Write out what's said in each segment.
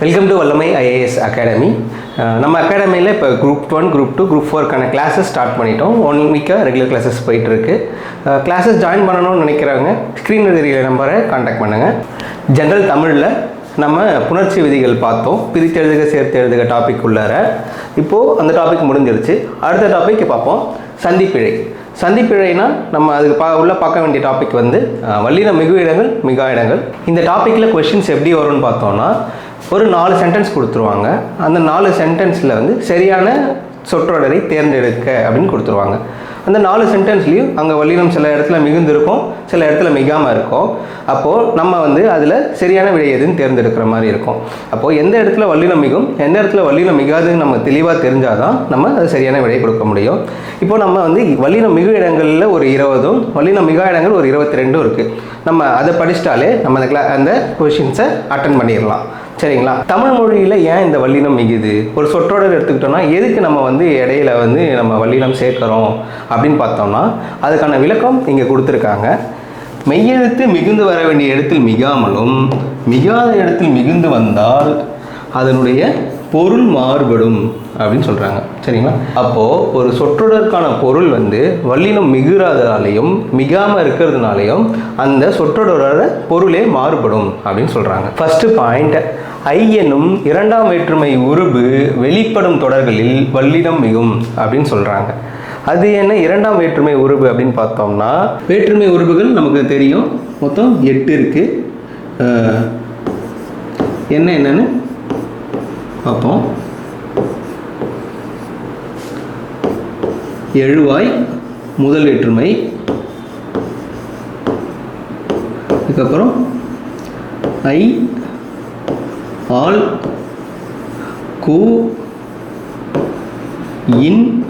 Welcome to Vallamai IAS academy நம்ம அகாடமியில் இப்போ group one group two group ஃபோருக்கான classes start பண்ணிட்டோம். ஒன் வீக்காக ரெகுலர் கிளாஸஸ் போயிட்டுருக்கு கிளாஸஸ் ஜாயின் பண்ணணும்னு நினைக்கிறவங்க ஸ்க்ரீன் தெரியல நம்பரை காண்டாக்ட் பண்ணுங்கள் ஜென்ரல் தமிழில் நம்ம புணர்ச்சி விதிகள் பார்த்தோம். பிரித்து எழுதுக சேர்த்து எழுதுக டாபிக் உள்ளார. இப்போது அந்த டாபிக் முடிஞ்சிருச்சு. அடுத்த டாபிக் பார்ப்போம். சந்திப்பிழை. சந்திப்பிழைனா நம்ம அதுக்கு பா உள்ள பார்க்க வேண்டிய டாபிக் வந்து அஹ், வல்லின மிகு இடங்கள் மிகா இடங்கள் இந்த டாப்பிக்கில் கொஷின்ஸ் எப்படி வரும்னு பார்த்தோம்னா ஒரு நாலு சென்டென்ஸ் கொடுத்துருவாங்க. அந்த நாலு சென்டென்ஸில் வந்து சரியான சொற்றொடரை தேர்ந்தெடுக்க அப்படின்னு கொடுத்துருவாங்க. அந்த நாலு சென்டென்ஸ்லேயும் அங்கே வல்லினம் சில இடத்துல மிகுந்து இருக்கும் சில இடத்துல மிகாமல் இருக்கும். அப்போது நம்ம வந்து அதில் சரியான விடை எதுன்னு தேர்ந்தெடுக்கிற மாதிரி இருக்கும். அப்போது எந்த இடத்துல வல்லினம் மிகும் எந்த இடத்துல வல்லினம் மிகாதுன்னு நம்ம தெளிவாக தெரிஞ்சால் தான் நம்ம அது சரியான விடை கொடுக்க முடியும். இப்போ நம்ம வந்து வல்லினம் மிகு இடங்களில் ஒரு இருபதும் வல்லினம் மிகா இடங்கள் ஒரு இருபத்தி ரெண்டும் இருக்குது நம்ம அதை படிச்சிட்டாலே நம்ம அந்த கிளா அந்த கொஷின்ஸை அட்டன் பண்ணிடலாம். சரிங்களா? தமிழ் மொழியில் ஏன் இந்த வல்லினம் மிகுது? ஒரு சொற்றொடர் எடுத்துக்கிட்டோம்னா எதுக்கு நம்ம வந்து இடையில வந்து நம்ம வல்லினம் சேர்க்குறோம் அப்படின்னு பார்த்தோம்னா அதுக்கான விளக்கம் இங்கே கொடுத்துருக்காங்க. மெய்யெழுத்து மிகுந்து வர வேண்டிய இடத்தில் மிகாமலும் மிகாத இடத்தில் மிகுந்து வந்தால் அதனுடைய பொருள் மாறுபடும் அப்படின்னு சொல்கிறாங்க சரிங்களா? அப்போது ஒரு சொற்றொடருக்கான பொருள் வந்து வல்லினம் மிகுறாதனாலையும் மிகாமல் இருக்கிறதுனாலையும் அந்த சொற்றொடரோட பொருளே மாறுபடும் அப்படின்னு சொல்கிறாங்க ஃபஸ்ட்டு பாயிண்ட் ஐ எனும் இரண்டாம் வேற்றுமை உருபு வெளிப்படும் தொடர்களில் வல்லினம் மிகும் அப்படின்னு சொல்கிறாங்க அது என்ன இரண்டாம் வேற்றுமை உருபு அப்படின்னு பார்த்தோம்னா வேற்றுமை உருபுகள் நமக்கு தெரியும். மொத்தம் எட்டு இருக்குது என்ன என்னென்னு? பார்ப்போம். எழுவாய் முதல் வேற்றுமை. அதுக்கப்புறம் ஐ ஆல் கு இன்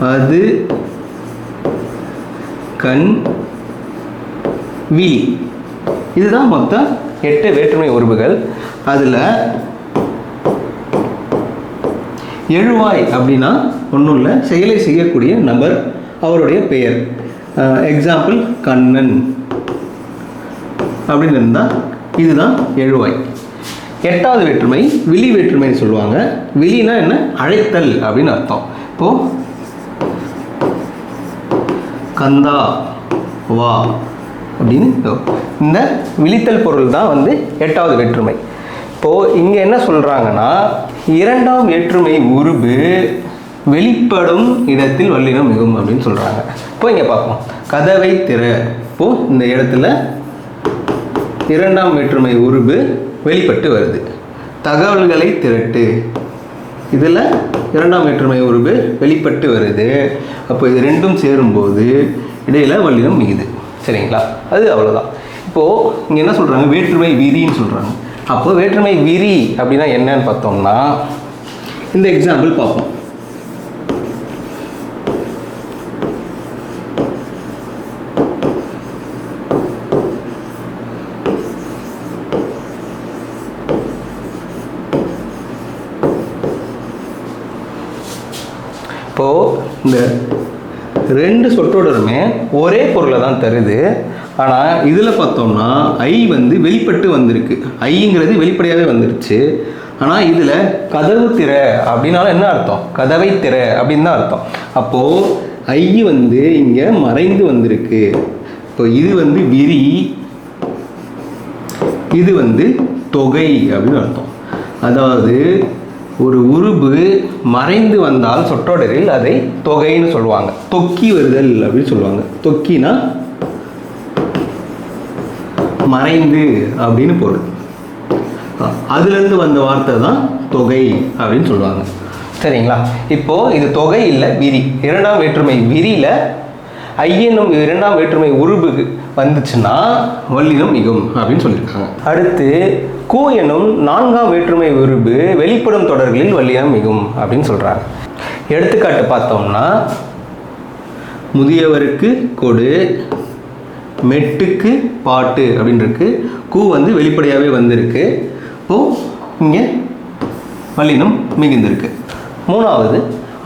அது கண் வி. இதுதான் மொத்தம் எட்டு வேற்றுமை உறுப்புகள். அதில் எழுவாய் அப்படின்னா ஒன்றும் இல்லை செயலை செய்யக்கூடிய நபர் அவருடைய பெயர். எக்ஸாம்பிள் கண்ணன். அப்படின்னு இருந்தால் இதுதான் எழுவாய். எட்டாவது வேற்றுமை விழி வேற்றுமைன்னு சொல்லுவாங்க. விழினா என்ன? அழைத்தல் அப்படின்னு அர்த்தம். இப்போது கந்தா வா அப்படின்னு இந்த விழித்தல் பொருள் தான் வந்து எட்டாவது வேற்றுமை. இப்போது இங்கே என்ன சொல்கிறாங்கன்னா இரண்டாம் வேற்றுமை உருபு வெளிப்படும் இடத்தில் வல்லினம் மிகும் அப்படின்னு சொல்கிறாங்க இப்போ இங்கே பார்ப்போம். கதவை திற. இப்போது இந்த இடத்துல இரண்டாம் வேற்றுமை உருபு வெளிப்பட்டு வருது. தகவல்களை திரட்டு. இதில் இரண்டாம் வேற்றுமை உருபு வெளிப்பட்டு வருது. அப்போ இது ரெண்டும் சேரும்போது இடையில் வல்லினம் மிகுது சரிங்களா? அது அவ்வளோதான் இப்போது இங்கே என்ன சொல்கிறாங்க வேற்றுமை வீதின்னு சொல்கிறாங்க அப்போ வேற்றுமை விரி அப்படின்னா என்னன்னு பார்த்தோம்னா இந்த எக்ஸாம்பிள் பார்ப்போம். இப்போது இந்த ரெண்டு சொற்றொடருமே ஒரே பொருளை தான் தருது. ஆனால் இதில் பார்த்தோம்னா ஐ வந்து வெளிப்பட்டு வந்திருக்கு. ஐங்கிறது வெளிப்படையாகவே வந்துருச்சு. ஆனால் இதில் கதவு திற அப்படின்னாலும் என்ன அர்த்தம்? கதவை திற அப்படின்னு தான் அர்த்தம். அப்போது ஐ வந்து இங்கே மறைந்து வந்திருக்கு. இப்போ இது வந்து விரி இது வந்து தொகை அப்படின்னு அர்த்தம். அதாவது ஒரு உருபு மறைந்து வந்தால் சொற்றொடரில் அதை தொகைன்னு சொல்லுவாங்க. தொக்கி வருதல் அப்படின்னு சொல்லுவாங்க. தொக்கினா மறைந்து அப்படின்னு பொருள். அதுலேருந்து வந்த வார்த்தை தான் தொகை அப்படின்னு சொல்லுவாங்க. சரிங்களா? இப்போ இது தொகை இல்லை விரி இரண்டாம் வேற்றுமை விரியில ஐயனும் இரண்டாம் வேற்றுமை உருபு வந்துச்சுன்னா வல்லினம் மிகும் அப்படின்னு சொல்லியிருக்காங்க. அடுத்து கூ எனும் நான்காம் வேற்றுமை உருபு வெளிப்படும் தொடர்களில் வல்லினம் மிகும் அப்படின்னு சொல்றாங்க. எடுத்துக்காட்டு பார்த்தோம்னா முதியவருக்கு கொடு மெட்டுக்கு பாட்டு அப்படின்னு இருக்கு கூ வந்து வெளிப்படையாகவே வந்திருக்கு. பூ இங்கே வல்லினம் மிகுந்திருக்கு. மூணாவது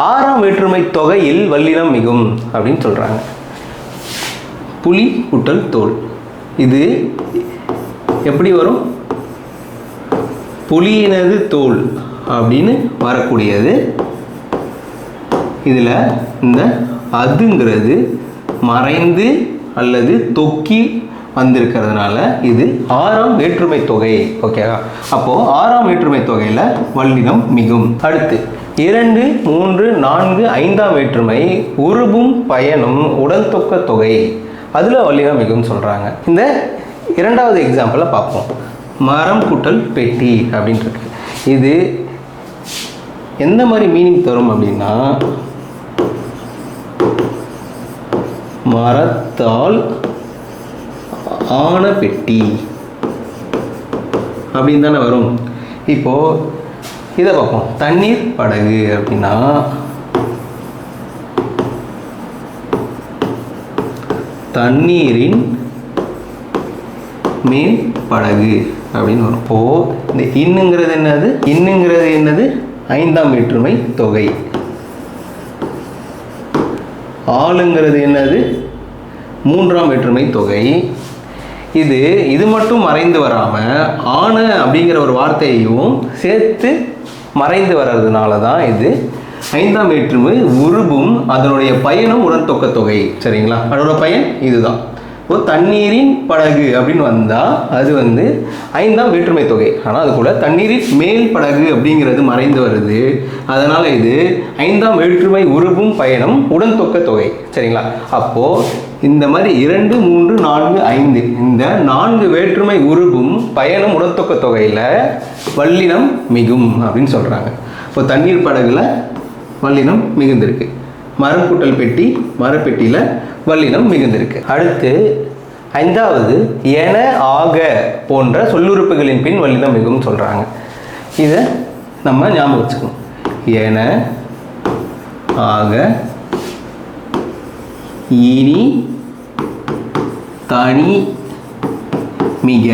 ஆறாம் வேற்றுமை தொகையில் வல்லினம் மிகும் அப்படின்னு சொல்கிறாங்க புலி குட்டல் தோல். இது எப்படி வரும்? புலியினது தோல் அப்படின்னு வரக்கூடியது. இதில் இந்த அதுங்கிறது மறைந்து அல்லது தொக்கி வந்திருக்கிறதுனால இது ஆறாம் வேற்றுமை தொகை ஓகேவா அப்போது ஆறாம் வேற்றுமை தொகையில் வல்லினம் மிகும். அடுத்து இரண்டு மூன்று நான்கு ஐந்தாம் வேற்றுமை உருபும் பயனும் உடல் தொக்க தொகை. அதில் வல்லினம் மிகும் சொல்கிறாங்க இந்த இரண்டாவது எக்ஸாம்பிளை பார்ப்போம். மரம் கூட்டல் பெட்டி அப்படின்ட்டு இருக்கு இது எந்த மாதிரி மீனிங் தரும் அப்படின்னா மரத்தால் ஆன பெட்டி. அப்படின்னு தானே வரும். இப்போது இதை பார்ப்போம். தண்ணீர் படகு அப்படின்னா தண்ணீரின் மேல் படகு அப்படின்னு வரும். இப்போ இந்த இன்னுங்கிறது என்னது? இன்னுங்கிறது என்னது? ஐந்தாம் வேற்றுமை தொகை. ஆளுங்கிறது என்னது? மூன்றாம் வேற்றுமை தொகை. இது இது மட்டும் மறைந்து வராமல் ஆணு அப்படிங்கிற ஒரு வார்த்தையையும் சேர்த்து மறைந்து வர்றதுனால தான் இது ஐந்தாம் வேற்றுமை உருபும் அதனுடைய பயனும் உடன்தொக்க தொகை. சரிங்களா? அதோட பயன் இதுதான். இப்போ தண்ணீரின் படகு அப்படின்னு வந்தால் அது வந்து ஐந்தாம் வேற்றுமை தொகை. ஆனால் அது கூட தண்ணீரின் மேல் படகு அப்படிங்கிறது மறைந்து வருது. அதனால் இது ஐந்தாம் வேற்றுமை உருவும் பயணம் உடன்தொக்க தொகை. சரிங்களா? அப்போது இந்த மாதிரி இரண்டு மூன்று நான்கு ஐந்து இந்த நான்கு வேற்றுமை உருவும் பயணம் உடத்தொக்க தொகையில் வல்லினம் மிகும் அப்படின்னு சொல்கிறாங்க இப்போ தண்ணீர் படகுல வல்லினம் மிகுந்திருக்கு. மரக்கூட்டல் பெட்டி மரப்பெட்டியில் வல்லினம் மிகுந்திருக்கு. அடுத்து ஐந்தாவது என ஆக போன்ற சொல்லுறுப்புகளின் பின் வல்லினம் மிகும் சொல்கிறாங்க இதை நம்ம ஞாபகம் வச்சுக்கணும். என ஆக இனி தனி மிக.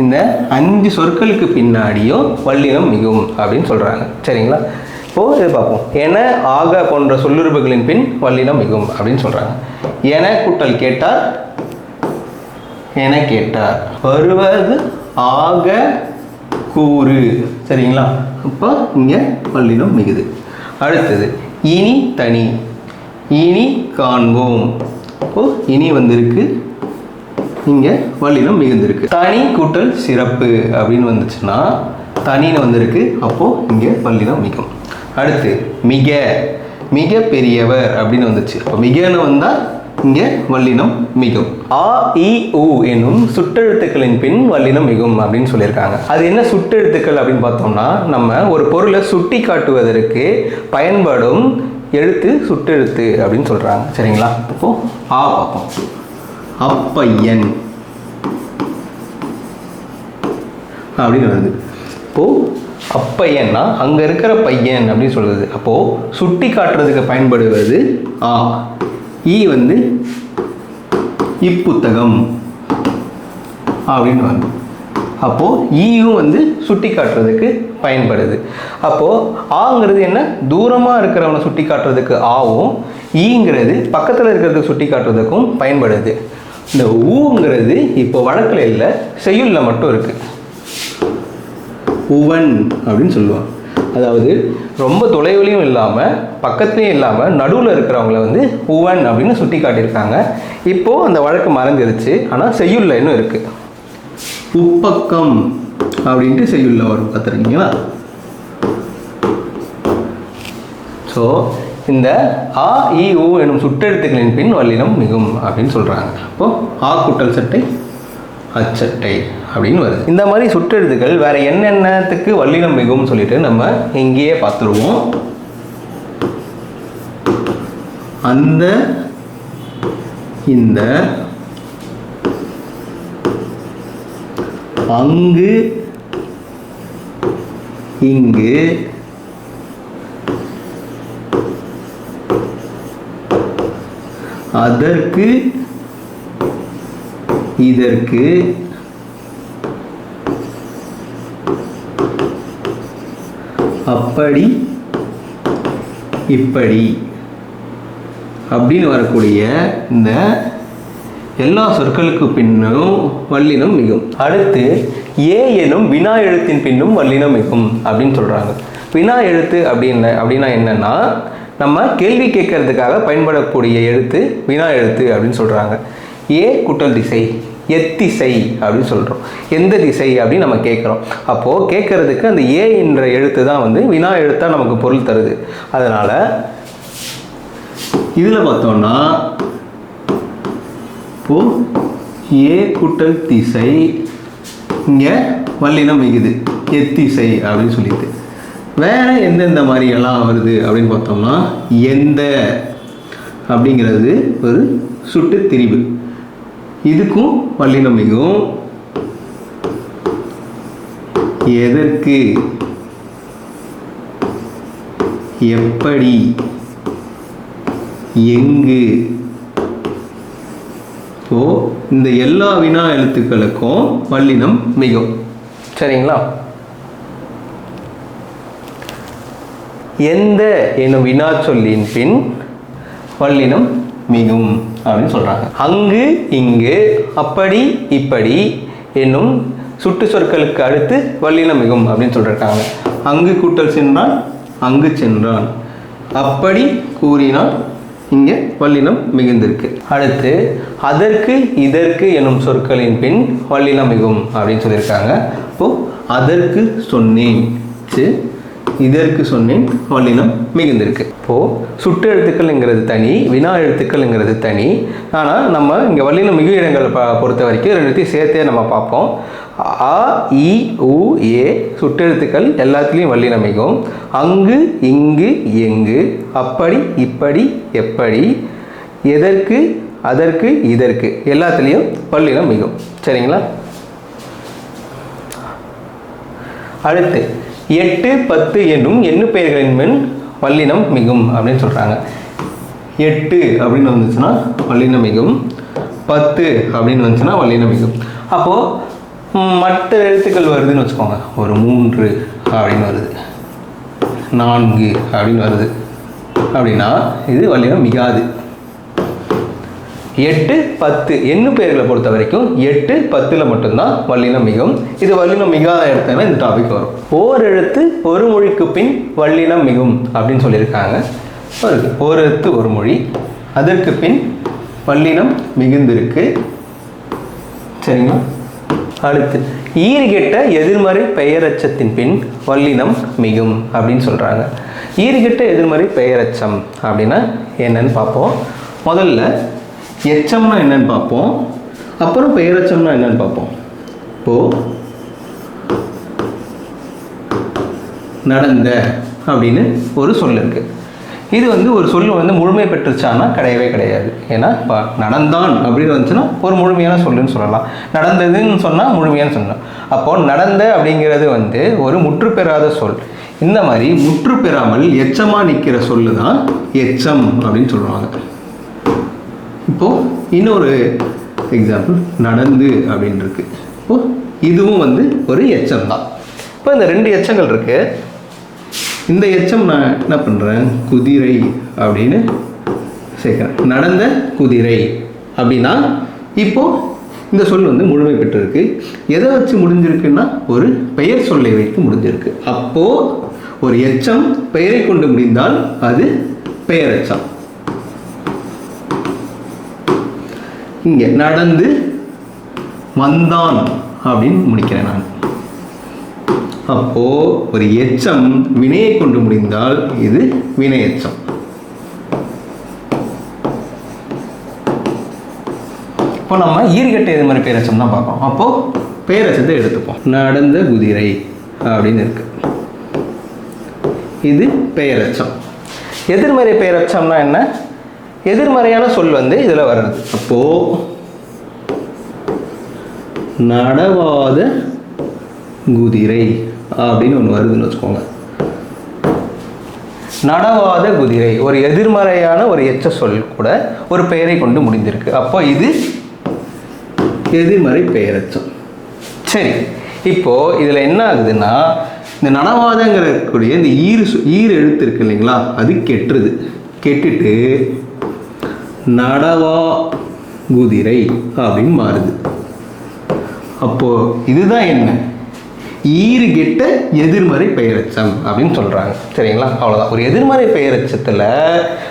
இந்த அஞ்சு சொற்களுக்கு பின்னாடியும் வல்லினம் மிகும் அப்படின்னு சொல்கிறாங்க சரிங்களா? இப்போது இது பார்ப்போம். என ஆக போன்ற சொல்லுறுப்புகளின் பின் வல்லினம் மிகும் அப்படின்னு சொல்கிறாங்க என கூட்டல் கேட்டார் என கேட்டார். வருவது ஆக கூறு. சரிங்களா? அப்போ இங்கே வல்லினம் மிகுது. அடுத்தது இனி தனி. இனி காண்போம். அப்போ இனி வந்திருக்கு. இங்கே வல்லினம் மிகுந்திருக்கு. தனி கூட்டல் சிறப்பு அப்படின்னு வந்துச்சுன்னா தனின்னு வந்திருக்கு. அப்போது இங்கே வல்லினம் மிகும். அடுத்து மிக மிக பெரியவர் அப்படின்னு வந்துச்சு. அப்போ மிகன்னு வந்தால் இங்கே வல்லினம் மிகும். ஆ இ உ என்னும் சுட்டெழுத்துக்களின் பின் வல்லினம் மிகும் அப்படின்னு சொல்லியிருக்காங்க. அது என்ன சுட்டெழுத்துக்கள் அப்படின்னு பார்த்தோம்னா நம்ம ஒரு பொருளை சுட்டி காட்டுவதற்கு பயன்படும் எழுத்து சுட்டெழுத்து அப்படின்னு சொல்கிறாங்க சரிங்களா? இப்போ ஆ பார்ப்போம். அப்பையன் அப்படின்னு வருது. இப்போது அப்பையன்னா அங்கே இருக்கிற பையன் அப்படின்னு சொல்கிறது அப்போது சுட்டி காட்டுறதுக்கு பயன்படுவது ஆ. ஈ வந்து இப்புத்தகம் அப்படின்னு வருது அப்போது ஈயும் வந்து சுட்டி காட்டுறதுக்கு பயன்படுது. அப்போது ஆங்கிறது என்ன? தூரமாக இருக்கிறவனை சுட்டி காட்டுறதுக்கு ஆவும் ஈங்கிறது பக்கத்தில் இருக்கிறதுக்கு சுட்டி காட்டுறதுக்கும் பயன்படுது. இந்த ஊங்கிறது இப்போ வழக்கில் இல்லை செய்யுளில் மட்டும் இருக்குது புவன் அப்படின்னு சொல்லுவாங்க. அதாவது ரொம்ப தொலைவிலையும் இல்லாமல் பக்கத்துலேயும் இல்லாமல் நடுவில் இருக்கிறவங்கள வந்து புவன் அப்படின்னு சுட்டி காட்டியிருக்காங்க இப்போது அந்த வழக்கு மறைஞ்சிருச்சு. ஆனால் செய்யுள்ள இன்னும் இருக்குது உப்பக்கம் அப்படின்ட்டு செய்யுள்ள வரும். பார்த்துருக்கீங்களா? ஸோ இந்த ஆ இ உ எனும் சுட்டெழுத்துக்களின் பின் வல்லினம் மிகும் அப்படின்னு சொல்கிறாங்க அப்போது ஆ குட்டல் சட்டை அச்சட்டை. அப்படின்னு வருது. இந்த மாதிரி சுற்றெழுத்துக்கள் வேற என்னென்னத்துக்கு வல்லினம் மிகும்னு சொல்லிட்டு நம்ம இங்கேயே பார்த்துருவோம். அந்த இந்த அங்கு இங்கு அதற்கு இதற்கு அப்படி இப்படி அப்படின்னு வரக்கூடிய இந்த எல்லா சொற்களுக்கு பின்னும் வல்லினம் மிகும். அடுத்து ஏ எனும் வினா எழுத்தின் பின்னும் வல்லினம் மிகும் அப்படின்னு சொல்கிறாங்க வினா எழுத்து அப்படின்னு அப்படின்னா என்னென்னா நம்ம கேள்வி கேட்கறதுக்காக பயன்படக்கூடிய எழுத்து வினா எழுத்து அப்படின்னு சொல்கிறாங்க ஏ குட்டல் திசை. எத்திசை அப்படின்னு சொல்கிறோம் எந்த திசை அப்படின்னு நம்ம கேட்குறோம். அப்போது கேட்குறதுக்கு அந்த ஏ என்ற எழுத்து தான் வந்து வினா எழுத்தாக நமக்கு பொருள் தருது. அதனால் இதில் பார்த்தோம்னா இப்போ ஏ கூட்டல் திசை இங்கே வல்லினம் மிகுது எத்திசை அப்படின்னு சொல்லிட்டு. வேறு எந்தெந்த மாதிரியெல்லாம் வருது அப்படின்னு பார்த்தோம்னா எந்த அப்படிங்கிறது ஒரு சுட்டு திரிவு இதுக்கும் வல்லினமையும் மிகும் எதற்கு? எப்படி? எங்கு? ஸோ இந்த எல்லா வினா எழுத்துக்களுக்கும் வல்லினம் மிகும் சரிங்களா? எந்த எனும் வினா சொல்லின் பின் வல்லினம் மிகும் அப்படின்னு சொல்கிறாங்க அங்கு இங்கு அப்படி இப்படி என்னும் சுட்டு சொற்களுக்கு அடுத்து வல்லினம் மிகும் அப்படின்னு சொல்லியிருக்காங்க அங்கு கூட்டல் சென்றான் அங்கு சென்றான். அப்படி கூறினால் இங்கே வல்லினம் மிகுந்திருக்கு. அடுத்து அதற்கு இதற்கு எனும் சொற்களின் பின் வல்லினம் மிகும் அப்படின்னு சொல்லியிருக்காங்க. இப்போ அதற்கு சொன்னேன். இதற்கு சொன்னேன் வல்லினம் மிகுந்திருக்கு. இப்போ சுட்டு எழுத்துக்கள்ங்கிறது தனி வினா எழுத்துக்கள்ங்கிறது தனி. ஆனால் நம்ம இங்கே வல்லினம் மிகு இடங்களை ப பொறுத்த வரைக்கும் ரெண்டுத்தையும் சேர்த்தே நம்ம பார்ப்போம். ஆ இ உ ஏ சுட்டெழுத்துக்கள் எல்லாத்துலேயும் வல்லினம் மிகும். அங்கு இங்கு எங்கு அப்படி இப்படி எப்படி எதற்கு அதற்கு இதற்கு எல்லாத்துலேயும் வல்லினம் மிகும். சரிங்களா? அடுத்து எட்டு பத்து என்னும் எண்ணு பெயர்களின் மென் வல்லினம் மிகும் அப்படின்னு சொல்கிறாங்க எட்டு அப்படின்னு வந்துச்சுன்னா வல்லினம் மிகும். பத்து அப்படின்னு வந்துச்சுன்னா வல்லினம் மிகும். அப்போது மற்ற எழுத்துக்கள் வருதுன்னு வச்சுக்கோங்க. ஒரு மூன்று அப்படின்னு வருது. நான்கு அப்படின்னு வருது. அப்படின்னா இது வல்லினம் மிகாது. எட்டு பத்து எண்ணு பெயர்களை பொறுத்த வரைக்கும் எட்டு பத்தில் மட்டும்தான் வல்லினம் மிகும் இது வல்லினம் மிகாத இடத்துல இந்த டாபிக் வரும். ஓர் எழுத்து ஒரு மொழிக்கு பின் வல்லினம் மிகும் அப்படின்னு சொல்லியிருக்காங்க. வருது ஓர் எழுத்து ஒரு மொழி அதற்கு பின் வல்லினம் மிகுந்திருக்கு. சரிங்களா? அடுத்து ஈறுகெட்ட எதிர்மறை பெயரச்சத்தின் பின் வல்லினம் மிகும் அப்படின்னு சொல்கிறாங்க ஈறுகெட்ட எதிர்மறை பெயரச்சம் அப்படின்னா என்னன்னு பார்ப்போம். முதல்ல எச்சம்னா என்னன்னு பார்ப்போம். அப்புறம் பெயரச்சம்னா என்னன்னு பார்ப்போம். இப்போது நடந்த அப்படின்னு ஒரு சொல் இருக்குது இது வந்து ஒரு சொல் வந்து முழுமை பெற்றுச்சான்னா கிடையவே கிடையாது. ஏன்னா இப்போ நடந்தான் அப்படின்னு வந்துச்சுன்னா ஒரு முழுமையான சொல்லுன்னு சொல்லலாம். நடந்ததுன்னு சொன்னால் முழுமையான சொல்லலாம் அப்போ நடந்த அப்படிங்கிறது வந்து ஒரு முற்று பெறாத சொல். இந்த மாதிரி முற்று பெறாமல் எச்சமாக நிற்கிற சொல்லு தான் எச்சம் அப்படின்னு சொல்லுவாங்க. இப்போது இன்னொரு எக்ஸாம்பிள் நடந்து அப்படின்னு இருக்கு இப்போது இதுவும் வந்து ஒரு எச்சம் தான். இப்போ இந்த ரெண்டு எச்சங்கள் இருக்கு. இந்த எச்சம் நான் என்ன பண்ணுறேன் குதிரை அப்படின்னு சேர்க்குறேன். நடந்த குதிரை அப்படின்னா இப்போது இந்த சொல் வந்து முழுமை பெற்றிருக்கு. எதை வச்சு முடிஞ்சிருக்குன்னா ஒரு பெயர் சொல்லை வைத்து முடிஞ்சிருக்கு. அப்போது ஒரு எச்சம் பெயரை கொண்டு முடிந்தால் அது பெயரெச்சம் இங்கே நடந்து வந்தான் அப்படின்னு முடிக்கிறேன் நான். அப்போ ஒரு எச்சம் வினையை கொண்டு முடிந்தால் இது வினை எச்சம். இப்போ நம்ம ஈர்கட்டை இது மாதிரி பேரச்சம் தான் பார்ப்போம் அப்போ பேரச்சத்தை எடுத்துப்போம். நடந்த குதிரை அப்படின்னு இருக்கு. இது பெயரச்சம் எதிர்மறை பெயரச்சம்னா என்ன? எதிர்மறையான சொல் வந்து இதில் வருது. அப்போ நடவாத குதிரை அப்படின்னு ஒன்று வருதுன்னு வச்சுக்கோங்க. நடவாத குதிரை ஒரு எதிர்மறையான ஒரு எச்ச சொல் கூட ஒரு பெயரை கொண்டு முடிந்திருக்கு. அப்போ இது எதிர்மறை பெயரச்சம். சரி இப்போ இதில் என்ன ஆகுதுன்னா இந்த நடவாதங்கிற கூடிய இந்த ஈறு ஈறு எழுத்து இருக்கு இல்லைங்களா? அது கெட்டுருது. கெட்டுட்டு நடவா குதிரை அப்படின்னு மாறுது. அப்போது இதுதான் என்ன? ஈறுகெட்ட எதிர்மறை பெயரெச்சம் அப்படின்னு சொல்கிறாங்க சரிங்களா? அவ்வளோதான் ஒரு எதிர்மறை பெயரெச்சத்தில்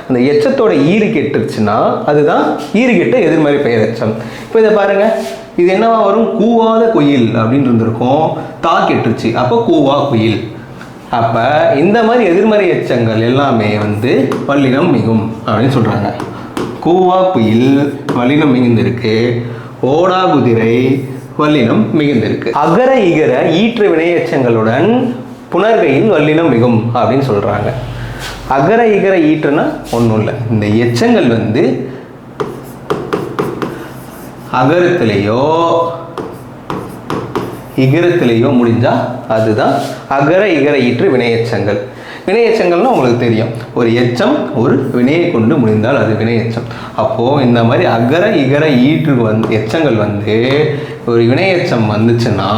அந்த எச்சத்தோட ஈறு கெட்டுருச்சுன்னா அதுதான் ஈறுகெட்ட எதிர்மறை பெயரெச்சம். இப்போ இதை பாருங்க. இது என்னவா வரும்? கூவாத குயில் அப்படின்னு இருந்திருக்கும். தா கெட்டுருச்சு. அப்போ கூவா குயில். அப்போ இந்த மாதிரி எதிர்மறை எச்சங்கள் எல்லாமே வந்து வல்லினம் மிகும் அப்படின்னு சொல்கிறாங்க கூவா புயல் வலினம் மிகுந்திருக்கு. ஓடா குதிரை வல்லினம் மிகுந்திருக்கு. அகர இகர ஈற்று வினையச்சங்களுடன் புனர்கையில் வல்லினம் மிகும் அப்படின்னு சொல்கிறாங்க அகர இகர ஈற்றுனா ஒன்றும் இல்லை. இந்த எச்சங்கள் வந்து அகரத்திலேயோ இகரத்திலேயோ முடிஞ்சால் அதுதான் அகர இகர ஈற்று வினையச்சங்கள். வினையெச்சங்கள்னா உங்களுக்கு தெரியும். ஒரு எச்சம் ஒரு வினையை கொண்டு முடிந்தால் அது வினையச்சம். அப்போது இந்த மாதிரி அகர இகர ஈற்று வந்து எச்சங்கள் வந்து ஒரு வினையச்சம் வந்துச்சுன்னா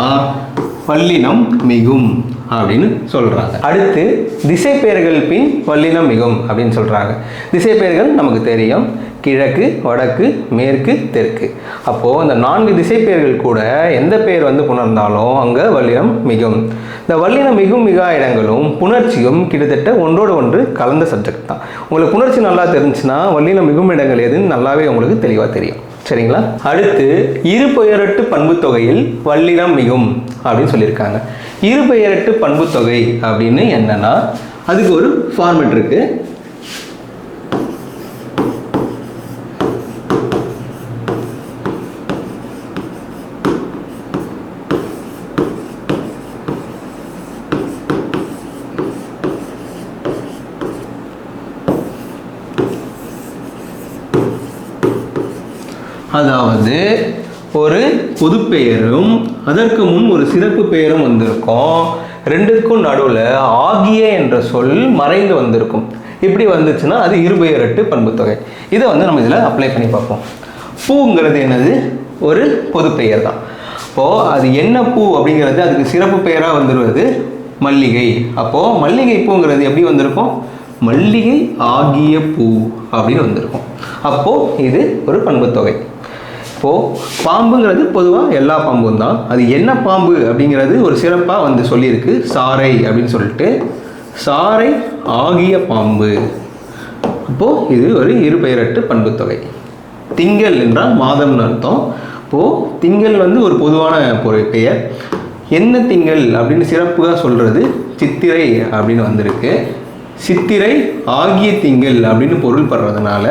பல்லினம் மிகும் அப்படின்னு சொல்கிறாங்க அடுத்து திசை பெயர்கள் பின் வல்லினம் மிகும் அப்படின்னு சொல்கிறாங்க திசை பெயர்கள் நமக்கு தெரியும். கிழக்கு வடக்கு மேற்கு தெற்கு. அப்போது அந்த நான்கு திசை பெயர்கள் கூட எந்த பெயர் வந்து புணர்ந்தாலும் அங்கே வல்லினம் மிகும். இந்த வல்லின மிகும் மிகா இடங்களும் புணர்ச்சியும் கிட்டத்தட்ட ஒன்றோடு ஒன்று கலந்த சப்ஜெக்ட் தான். உங்களுக்கு புணர்ச்சி நல்லா தெரிஞ்சுன்னா வல்லின மிகும் இடங்கள் எதுன்னு நல்லாவே உங்களுக்கு தெளிவாக தெரியும். சரிங்களா? அடுத்து இரு பெயரட்டு பண்பு தொகையில் வல்லினம் மிகும் அப்படின்னு சொல்லியிருக்காங்க. இரு பெயரட்டு பண்பு தொகை அப்படின்னு என்னன்னா அதுக்கு ஒரு ஃபார்மெட் இருக்குது அதாவது ஒரு பொதுப்பெயரும் அதற்கு முன் ஒரு சிறப்பு பெயரும் வந்திருக்கும். ரெண்டுக்கும் நடுவில் ஆகிய என்ற சொல் மறைந்து வந்திருக்கும். இப்படி வந்துச்சுன்னா அது இருபெயரட்டு பண்புத்தொகை. இதை வந்து நம்ம இதில் அப்ளை பண்ணி பார்ப்போம். பூங்கிறது என்னது? ஒரு பொதுப்பெயர் தான் அப்போது அது என்ன பூ அப்படிங்கிறது அதுக்கு சிறப்பு பெயராக வந்துடுவது மல்லிகை. அப்போது மல்லிகை பூங்கிறது எப்படி வந்திருக்கும்? மல்லிகை ஆகிய பூ அப்படின்னு வந்திருக்கும். அப்போது இது ஒரு பண்புத்தொகை. இப்போது பாம்புங்கிறது பொதுவாக எல்லா பாம்பும் தான். அது என்ன பாம்பு அப்படிங்கிறது ஒரு சிறப்பாக வந்து சொல்லியிருக்கு. சாறை அப்படின்னு சொல்லிட்டு. சாறை ஆகிய பாம்பு. அப்போது இது ஒரு இருபெயரட்டு பண்புத்தொகை. திங்கள் என்றால் மாதம்னு அர்த்தம். இப்போது திங்கள் வந்து ஒரு பொதுவான பொரு- பெயர். என்ன திங்கள் அப்படின்னு சிறப்புగా சொல்கிறது சித்திரை அப்படின்னு வந்திருக்கு. சித்திரை ஆகிய திங்கள் அப்படின்னு பொருள் படுறதுனால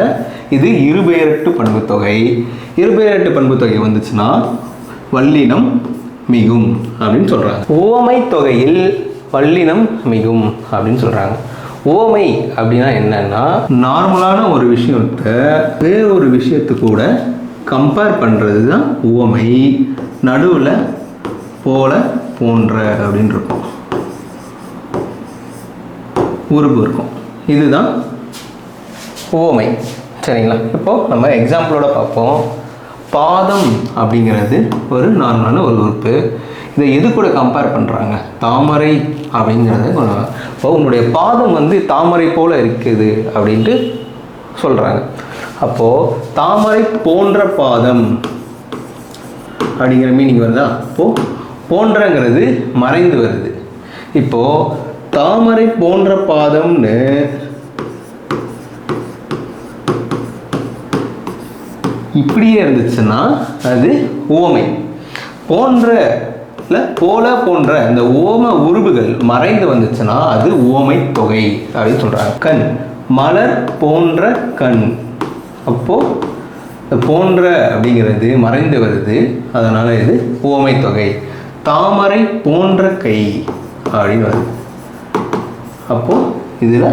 இது இருபெயரட்டு பண்புத்தொகை. இருபெயரட்டு பண்புத்தொகை வந்துச்சுன்னா வல்லினம் மிகும் அப்படின்னு சொல்கிறாங்க ஓமை தொகையில் வல்லினம் மிகும் அப்படின்னு சொல்கிறாங்க ஓமை அப்படின்னா என்னன்னா நார்மலான ஒரு விஷயத்த வேற ஒரு விஷயத்து கூட கம்பேர் பண்ணுறது தான் ஓமை. நடுவில் போல போன்ற அப்படின்னு இருக்கும். உறுப்பு இருக்கும். இதுதான் ஓமை சரிங்களா? இப்போது நம்ம எக்ஸாம்பிளோட பார்ப்போம். பாதம் அப்படிங்கிறது ஒரு நார்மலான ஒரு உறுப்பு. இதை எது கூட கம்பேர் பண்ணுறாங்க தாமரை அப்படிங்கிறத கொண்டு- இப்போ உன்னுடைய பாதம் வந்து தாமரை போல் இருக்குது அப்படின்ட்டு சொல்கிறாங்க அப்போது தாமரை போன்ற பாதம் அப்படிங்கிற மீனிங் வருதா? அப்போது போன்றங்கிறது மறைந்து வருது. இப்போது தாமரை போன்ற பாதம்னு இப்படியே இருந்துச்சுன்னா அது ஓமை. போன்ற போல போன்ற இந்த ஓம உருவுகள் மறைந்து வந்துச்சுன்னா அது ஓமை தொகை அப்படின்னு சொல்றாங்க. கண் மலர் போன்ற கண். அப்போ போன்ற அப்படிங்கிறது மறைந்து வருது அதனால இது ஓமை தொகை. தாமரை போன்ற கை அப்படின்னு வருது. அப்போது இதில்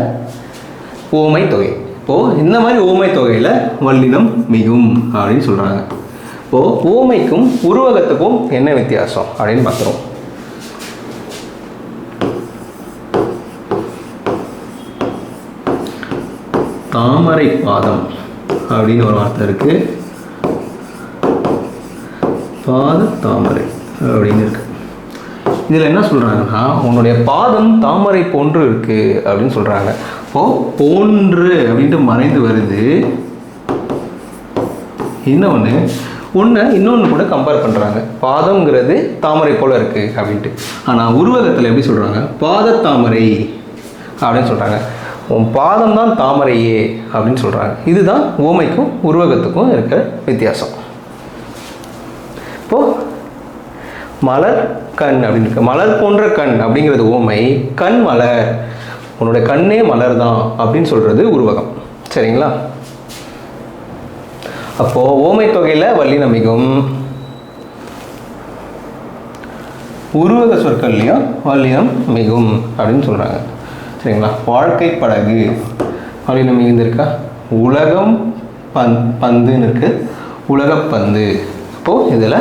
ஓமை தொகை. இப்போது இந்த மாதிரி ஓமை தொகையில் வல்லினம் மிகும் அப்படின்னு சொல்கிறாங்க இப்போது ஓமைக்கும் உருவகத்துக்கும் என்ன வித்தியாசம் அப்படின்னு பார்க்குறோம். தாமரை பாதம் அப்படின்னு ஒரு வார்த்தை இருக்குது பாத தாமரை அப்படின்னு இருக்குது இதில் என்ன சொல்கிறாங்கன்னா உன்னுடைய பாதம் தாமரை போன்று இருக்கு அப்படின்னு சொல்கிறாங்க இப்போ போன்று அப்படின்ட்டு மறைந்து வருது. இன்னொன்று ஒன்று இன்னொன்று கூட கம்பேர் பண்ணுறாங்க பாதம்ங்கிறது தாமரை போல் இருக்குது அப்படின்ட்டு. ஆனால் உருவகத்தில் எப்படி சொல்கிறாங்க பாத தாமரை அப்படின்னு சொல்கிறாங்க உன் பாதம் தான் தாமரையே அப்படின்னு சொல்கிறாங்க இதுதான் ஓமைக்கும் உருவகத்துக்கும் இருக்கிற வித்தியாசம் இப்போது மலர் கண் அப்படின்னு இருக்கு. மலர் போன்ற கண் அப்படிங்கிறது ஓமை. கண் மலர். உன்னோட கண்ணே மலர் தான் அப்படின்னு சொல்கிறது உருவகம். சரிங்களா? அப்போது ஓமை தொகையில் வல்லினம் மிகும் உருவக சொற்கள்லையும் வல்லினம் மிகும் அப்படின்னு சொல்கிறாங்க சரிங்களா? வாழ்க்கை படகு. வல்லினம் மிகுந்திருக்கா உலகம் பந் பந்துன்னு இருக்குது உலகப்பந்து இப்போது இதில்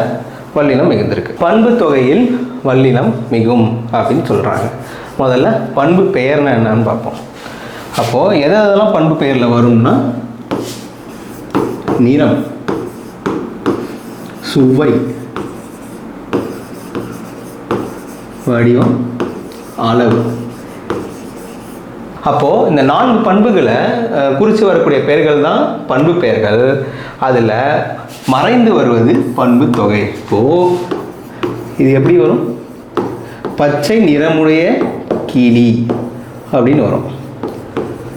வல்லினம் மிகுந்திருக்கு. பண்பு தொகையில் வல்லினம் மிகும் அப்படின்னு சொல்கிறாங்க முதல்ல பண்பு பெயர்னா என்னன்னு பார்ப்போம். அப்போது எதை எதெல்லாம் பண்பு பெயரில் வரும்னா நிறம் சுவை வடிவம் அளவு. அப்போது இந்த நான்கு பண்புகளை அஹ், குறித்து வரக்கூடிய பெயர்கள் தான் பண்பு பெயர்கள். அதில் மறைந்து வருவது பண்பு தொகை. ஓ இது எப்படி வரும்? பச்சை நிறமுடைய கிளி அப்படின்னு வரும்.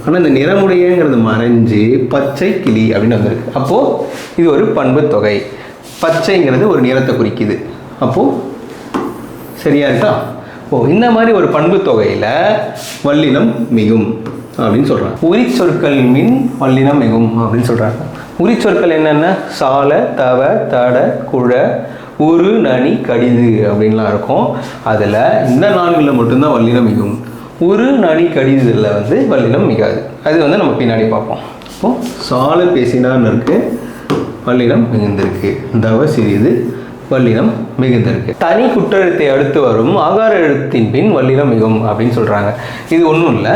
ஆனால் இந்த நிறமுடையங்கிறது மறைஞ்சு பச்சை கிளி அப்படின்னு வந்திருக்கு. அப்போது இது ஒரு பண்பு தொகை. பச்சைங்கிறது ஒரு நிறத்தை குறிக்குது. அப்போது சரியா இருக்கா? ஓ இந்த மாதிரி ஒரு பண்பு தொகையில் வல்லினம் மிகும் அப்படின்னு சொல்கிறாங்க உரிச்சொற்கள் மின் வல்லினம் மிகும் அப்படின்னு சொல்கிறாங்க உரிச்சொற்கள் என்னென்ன? சால தவ தட குழ உரு நனி கடிது அப்படின்லாம் இருக்கும். அதில் இந்த நான்கில் மட்டும்தான் வல்லினம் மிகும். உரு நனி கடிதில் வந்து வல்லினம் மிகாது. அது வந்து நம்ம பின்னாடி பார்ப்போம். இப்போ சால பேசினான்னு இருக்கு? வல்லினம் மிகுந்திருக்கு. தவ சிறிது வல்லினம் மிகுந்திருக்கு. தனி குற்றெழுத்தை அடுத்து வரும். ஆகார எழுத்தின் பின் வல்லினம் மிகும் அப்படின்னு சொல்கிறாங்க இது ஒன்றும் இல்லை.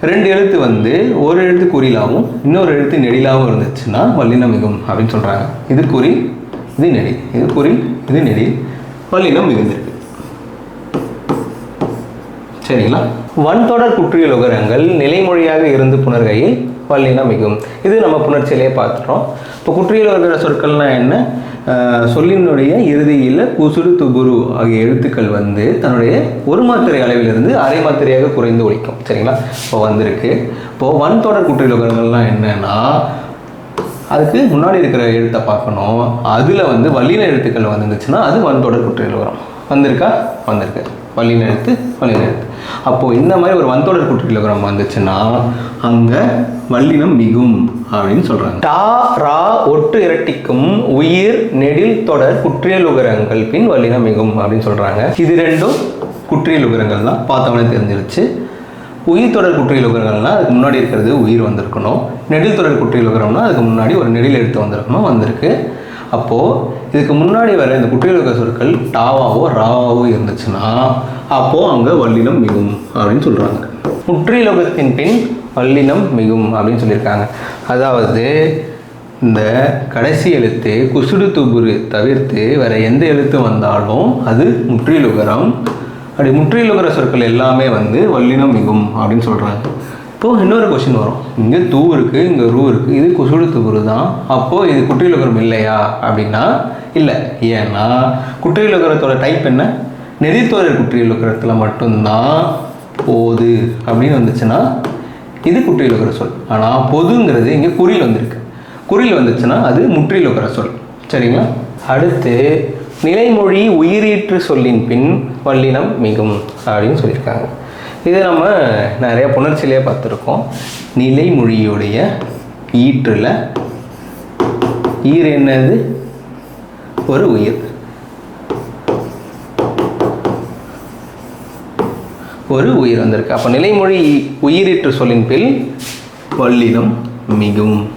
ரெண்டு எழுத்து வந்து ஒரு எழுத்து குறிலாகவும் இன்னொரு எழுத்து நெடிலாகவும் இருந்துச்சுன்னா வல்லினம் மிகும் அப்படின்னு சொல்கிறாங்க இது குறி இது நெடி. இது குறி இது நெடி. வல்லினம் மிகுந்திருக்கு. சரிங்களா? வன்தொடர் குற்றியல் உகரங்கள் நிலைமொழியாக இருந்து புணர்கையில் வல்லினம் மிகும் இது நம்ம புணர்ச்சியிலே பார்த்துட்டோம். இப்போ குற்றியல் உகர சொற்கள்னா என்ன? சொல்லினுடைய இறுதியில் குசுடு துபுரு ஆகிய எழுத்துக்கள் வந்து தன்னுடைய ஒரு மாத்திரை அளவிலிருந்து அரை மாத்திரையாக குறைந்து ஒழிக்கும். சரிங்களா? இப்போ வந்திருக்கு. இப்போது வன்தொடர் குற்றியல் உகரங்கள்லாம் என்னன்னா அதுக்கு முன்னாடி இருக்கிற எழுத்தை பார்க்கணும். அதில் வந்து வல்லின எழுத்துக்கள் வந்துருந்துச்சுன்னா அது வன்தொடர் குற்றியல் வரும் வந்திருக்கா? வந்திருக்கு. வல்லின எழுத்து வல்லின எழுத்து. அப்போது இந்த மாதிரி ஒரு வன்தொடர் கிலோகிராம் வந்துச்சுன்னா அங்கே வல்லினம் மிகும் அப்படின்னு சொல்கிறாங்க டா ரா ஒட்டு இரட்டிக்கும் உயிர் நெடில் தொடர் குற்றியலுகரங்கள் பின் வல்லினம் மிகும் அப்படின்னு சொல்கிறாங்க இது ரெண்டும் குற்றியல் உகரங்கள் தான். பார்த்தவொடனே தெரிஞ்சிருச்சு. உயிர் தொடர் குற்றியலுகரங்கள்னா அதுக்கு முன்னாடி இருக்கிறது உயிர் வந்திருக்கணும். நெடில் தொடர் குற்றியலுகரம்னா அதுக்கு முன்னாடி ஒரு நெடில் எடுத்து வந்திருக்கணும் வந்திருக்கு. அப்போது இதுக்கு முன்னாடி வர இந்த குற்றியலுகர சொற்கள் டாவாவோ ராவாவோ இருந்துச்சுன்னா அப்போது அங்கே வல்லினம் மிகும் அப்படின்னு சொல்கிறாங்க குற்றியலுகத்தின் பின் வல்லினம் மிகும் அப்படின்னு சொல்லியிருக்காங்க. அதாவது இந்த கடைசி எழுத்து குசுடு துபுரு தவிர்த்து வேற எந்த எழுத்து வந்தாலும் அது முற்றிலுகரம். அப்படி முற்றிலுகர சொற்கள் எல்லாமே வந்து வல்லினம் மிகும் அப்படின்னு சொல்கிறாங்க இப்போது இன்னொரு கொஷின் வரும். இங்கே தூ இருக்குது இங்கே ரூ இருக்குது இது குசுடு தூரு தான். அப்போது இது குற்றிலுகரம் இல்லையா அப்படின்னா இல்லை. ஏன்னா குற்றிலுகரத்தோட டைப் என்ன? நெறித்தோழர் குற்றிலுகரத்தில் மட்டும்தான் போது அப்படின்னு வந்துச்சுன்னா இது குற்றிலுகர சொல். ஆனால் பொதுங்கிறது இங்கே குறியில் வந்திருக்கு. குறியில் வந்துச்சுன்னா அது முற்றிலுகர சொல். சரிங்களா? அடுத்து நிலைமொழி உயிரீற்று சொல்லின் பின் வல்லினம் மிகும் அப்படின்னு சொல்லியிருக்காங்க. இது நம்ம நிறைய புணர்ச்சியிலே பார்த்துருக்கோம். நிலைமொழியுடைய ஈற்றில் ஈர் என்னது? ஒரு உயிர். ஒரு உயிர் வந்திருக்கு. அப்போ நிலைமொழி உயிரிற்று சொல்லின் பின் வல்லினம் மிகவும்